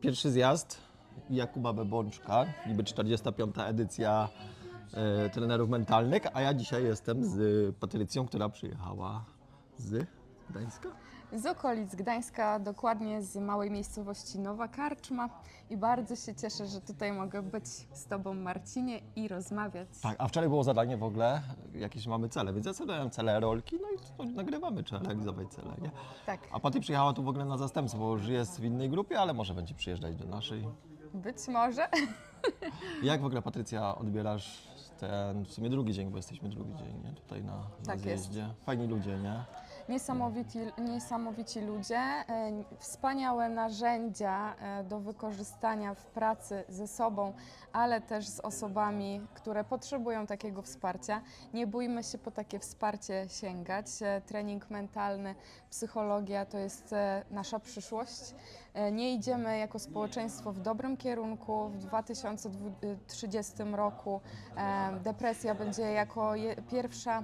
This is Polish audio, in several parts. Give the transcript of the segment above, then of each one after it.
Pierwszy zjazd Jakuba Bebączka, niby 45. edycja e, trenerów mentalnych, a ja dzisiaj jestem z Patrycją, która przyjechała z Gdańska. Z okolic Gdańska, dokładnie z małej miejscowości Nowa Karczma i bardzo się cieszę, że tutaj mogę być z Tobą Marcinie i rozmawiać. Tak, a wczoraj było zadanie w ogóle, jakieś mamy cele, więc ja sobie dałem cele rolki, no i to nagrywamy, trzeba realizować cele, nie? Tak, A Patry przyjechała tu w ogóle na zastępstwo, bo już jest w innej grupie, ale może będzie przyjeżdżać do naszej. być może. Jak w ogóle, Patrycja, odbierasz ten, w sumie drugi dzień, bo jesteśmy drugi dzień, nie? Tutaj na, na Tak jest. zjeździe. Fajni ludzie, nie? Niesamowici, niesamowici ludzie, e, wspaniałe narzędzia e, do wykorzystania w pracy ze sobą, ale też z osobami, które potrzebują takiego wsparcia. Nie bójmy się po takie wsparcie sięgać. E, Trening mentalny, psychologia to jest nasza przyszłość. Nie idziemy jako społeczeństwo w dobrym kierunku. W 2030 roku depresja będzie jako pierwsza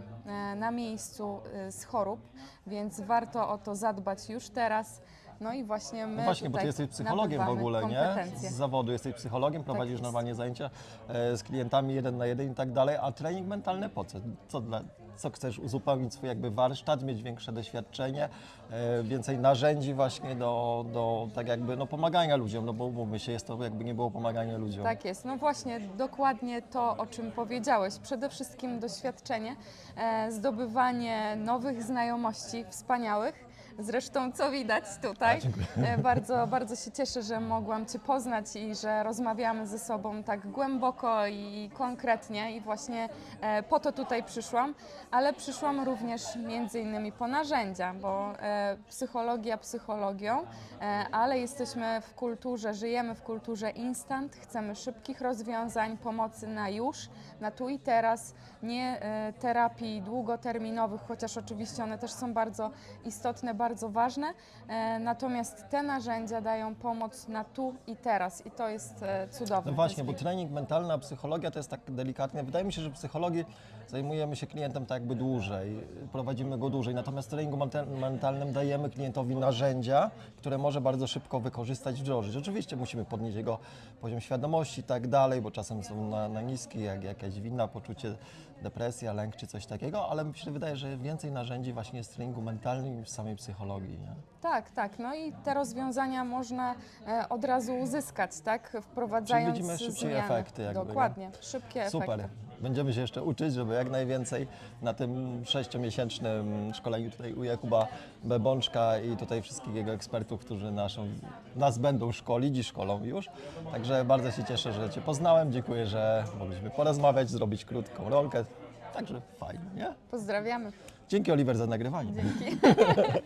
na miejscu z chorób, więc warto o to zadbać już teraz. No i właśnie my No właśnie, bo ty jesteś psychologiem w ogóle, nie? Z zawodu jesteś psychologiem, prowadzisz jest. normalnie zajęcia e, z klientami jeden na jeden i tak dalej, a trening mentalny po co? Co, dla, co chcesz uzupełnić swój jakby warsztat, mieć większe doświadczenie, e, więcej narzędzi właśnie do, do tak jakby no, pomagania ludziom, no bo umówmy się, jest to jakby nie było pomagania ludziom. Tak jest, no właśnie dokładnie to, o czym powiedziałeś. Przede wszystkim doświadczenie, e, zdobywanie nowych znajomości wspaniałych. Zresztą, co widać tutaj, A, e, bardzo, bardzo się cieszę, że mogłam Cię poznać i że rozmawiamy ze sobą tak głęboko i konkretnie. I właśnie e, po to tutaj przyszłam, ale przyszłam również między innymi po narzędzia, bo e, psychologia psychologią, ale jesteśmy w kulturze, żyjemy w kulturze instant, chcemy szybkich rozwiązań, pomocy na już, na tu i teraz, nie terapii długoterminowych, chociaż oczywiście one też są bardzo istotne, bardzo ważne, e, natomiast te narzędzia dają pomoc na tu i teraz i to jest e, cudowne. No właśnie, bo trening mentalny, a psychologia to jest tak delikatnie. Wydaje mi się, że psychologii zajmujemy się klientem tak jakby dłużej, prowadzimy go dłużej. Natomiast w treningu menta- mentalnym dajemy klientowi narzędzia, które może bardzo szybko wykorzystać, wdrożyć. Oczywiście musimy podnieść jego poziom świadomości i tak dalej, bo czasem są na, na niski, jak jakaś wina, poczucie, depresja, lęk czy coś takiego, ale mi się wydaje, że więcej narzędzi właśnie jest w treningu mentalnym niż w samej psychologii. Nie? Tak, tak. No i te rozwiązania można e, od razu uzyskać, tak? Wprowadzając widzimy szybciej zmiany. efekty jakby, nie? Dokładnie, szybkie Super. efekty. Będziemy się jeszcze uczyć, żeby jak najwięcej na tym sześciomiesięcznym szkoleniu tutaj u Jakuba Bebączka i tutaj wszystkich jego ekspertów, którzy naszą, nas będą szkolić i szkolą już. Także bardzo się cieszę, że Cię poznałem. Dziękuję, że mogliśmy porozmawiać, zrobić krótką rolkę. Także fajnie, nie? Pozdrawiamy. Dzięki Oliver za nagrywanie. Dzięki.